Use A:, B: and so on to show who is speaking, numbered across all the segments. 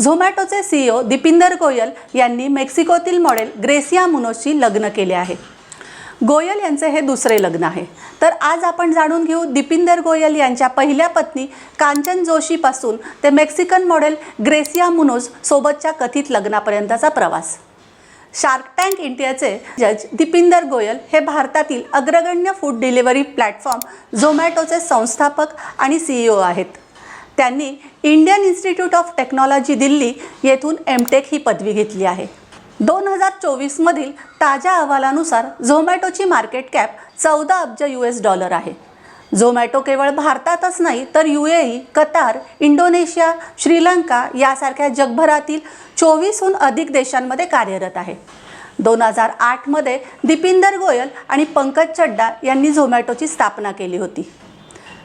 A: झोमॅटोचे CEO Deepinder Goyal यांनी मेक्सिकोतील model gratia मुनोजशी लग्न केले आहे. गोयल यांचे हे दुसरे लग्न आहे. तर आज आपण जाणून घेऊ दीपिंदर गोयल यांच्या पहिल्या पत्नी कांचन जोशीपासून ते मेक्सिकन मॉडेल ग्रेसिया मुनोज सोबतच्या कथित लग्नापर्यंतचा प्रवास. शार्क टँक इंडियाचे जज दीपिंदर गोयल हे भारतातील अग्रगण्य फूड डिलिव्हरी प्लॅटफॉर्म झोमॅटोचे संस्थापक आणि सीईओ आहेत. त्यांनी Indian Institute of Technology Delhi येथून एम टेक ही पदवी घेतली आहे. दोन हजार चोवीसमधील ताज्या अहवालानुसार झोमॅटोची मार्केट कॅप चौदा अब्ज यू एस डॉलर आहे. झोमॅटो केवळ भारतातच नाही तर U A E Qatar Indonesia Sri Lanka यासारख्या जगभरातील चोवीसहून अधिक देशांमध्ये कार्यरत आहे. दोन हजार आठमध्ये दिपिंदर गोयल आणि पंकज चड्डा यांनी झोमॅटोची स्थापना केली होती.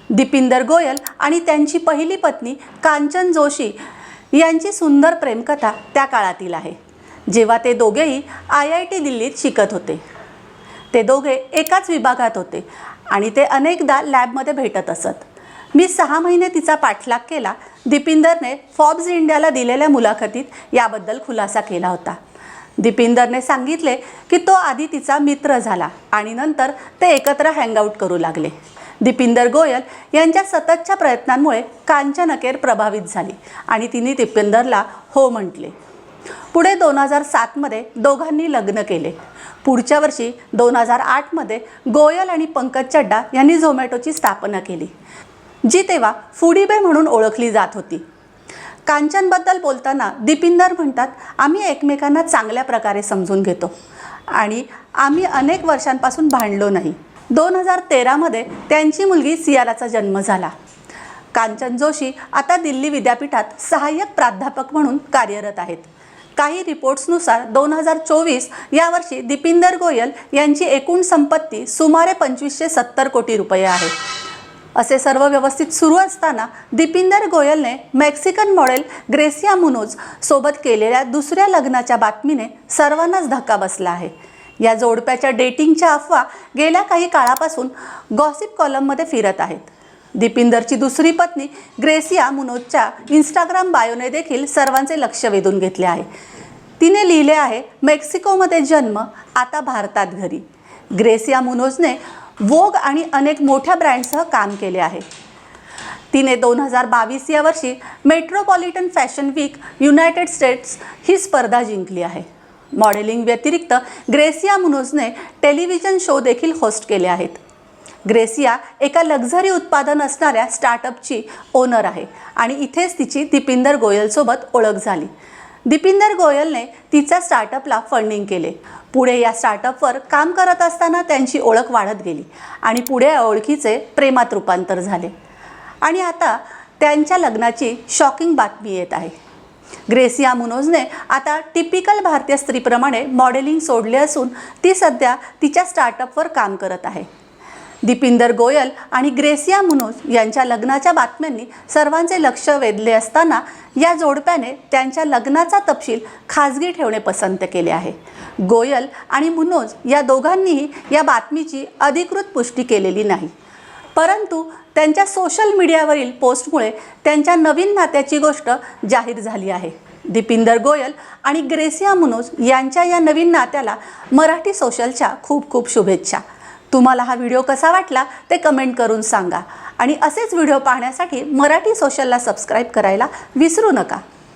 A: दिपिंदर गोयल आणि त्यांची पहिली पत्नी कांचन जोशी यांची सुंदर प्रेमकथा त्या काळातील आहे. जेव्हा ते दोघेही आय आय टी दिल्लीत शिकत होते. ते दोघे एकाच विभागात होते आणि ते अनेकदा लॅबमध्ये भेटत असत. मी सहा महिने तिचा पाठलाग केला. दिपिंदरने फॉब्स इंडियाला दिलेल्या मुलाखतीत याबद्दल खुलासा केला होता. दिपिंदरने सांगितले की तो आधी तिचा मित्र झाला आणि नंतर ते एकत्र हँगआउट करू लागले. दीपिंदर गोयल यांच्या सततच्या प्रयत्नांमुळे कांचन अखेर प्रभावित झाली आणि तिने दीपिंदरला हो म्हटले. पुढे दोन हजार सातमध्ये दोघांनी लग्न केले. पुढच्या वर्षी दोन हजार आठमध्ये गोयल आणि पंकज चड्डा यांनी झोमॅटोची स्थापना केली जी तेव्हा फुडीबे म्हणून ओळखली जात होती. कांचनबद्दल बोलताना दीपिंदर म्हणतात आम्ही एकमेकांना चांगल्या प्रकारे समजून घेतो आणि आम्ही अनेक वर्षांपासून भांडलो नाही. दोन हजार तेरामध्ये त्यांची मुलगी सियाराचा जन्म झाला. कांचन जोशी आता दिल्ली विद्यापीठात सहाय्यक प्राध्यापक म्हणून कार्यरत आहेत. काही रिपोर्ट्सनुसार दोन हजार चोवीस यावर्षी दीपिंदर गोयल यांची एकूण संपत्ती सुमारे पंचवीसशे सत्तर कोटी रुपये आहे. असे सर्व व्यवस्थित सुरू असताना दीपिंदर गोयलने मेक्सिकन मॉडेल ग्रेसिया मुनोज सोबत केलेल्या दुसऱ्या लग्नाच्या बातमीने सर्वांनाच धक्का बसला आहे. या जोडप्याच्या डेटिंगच्या अफवा गेल्या काही काळापासून गॉसिप कॉलममध्ये फिरत आहेत. दीपिंदरची दुसरी पत्नी ग्रेसिया मुनोजच्या इंस्टाग्राम बायोने देखील सर्वांचे लक्ष वेधून घेतले आहे. तिने लिहिले आहे मेक्सिकोमध्ये जन्म आता भारतात घरी. ग्रेसिया मुनोजने वोग आणि अनेक मोठ्या ब्रँडसह काम केले आहे. तिने दोन हजार बावीस या वर्षी metropolitan fashion week United States ही स्पर्धा जिंकली आहे. मॉडेलिंग व्यतिरिक्त ग्रेसिया मुनोजने टेलिव्हिजन शो देखील होस्ट केले आहेत. ग्रेसिया एका लक्झरी उत्पादन असणाऱ्या स्टार्टअपची ओनर आहे आणि इथेच तिची दीपिंदर गोयलसोबत ओळख झाली. दीपिंदर गोयलने तिच्या स्टार्टअपला फंडिंग केले. पुढे या स्टार्टअपवर काम करत असताना त्यांची ओळख वाढत गेली आणि पुढे या ओळखीचे प्रेमात रूपांतर झाले. आणि आता त्यांच्या लग्नाची शॉकिंग बातमी येत आहे. ग्रेसिया मुनोजने आता टिपिकल भारतीय स्त्रीप्रमाणे मॉडेलिंग सोडले असून ती सध्या तिच्या स्टार्टअपवर काम करत आहे. दीपिंदर गोयल आणि ग्रेसिया मुनोज यांच्या लग्नाच्या बातम्यांनी सर्वांचे लक्ष वेधले असताना या जोडप्याने त्यांच्या लग्नाचा तपशील खाजगी ठेवणे पसंत केले आहे. गोयल आणि मुनोज या दोघांनीही या बातमीची अधिकृत पुष्टी केलेली नाही. परंतु त्यांच्या सोशल मीडियावरील पोस्टमुळे त्यांच्या नवीन नात्याची गोष्ट जाहीर झाली आहे. दीपिंदर गोयल आणि ग्रेसिया मुनोज यांच्या या नवीन नात्याला मराठी सोशलच्या खूप खूप शुभेच्छा. तुम्हाला हा व्हिडिओ कसा वाटला ते कमेंट करून सांगा. आणि असेच व्हिडिओ पाहण्यासाठी मराठी सोशलला सबस्क्राईब करायला विसरू नका.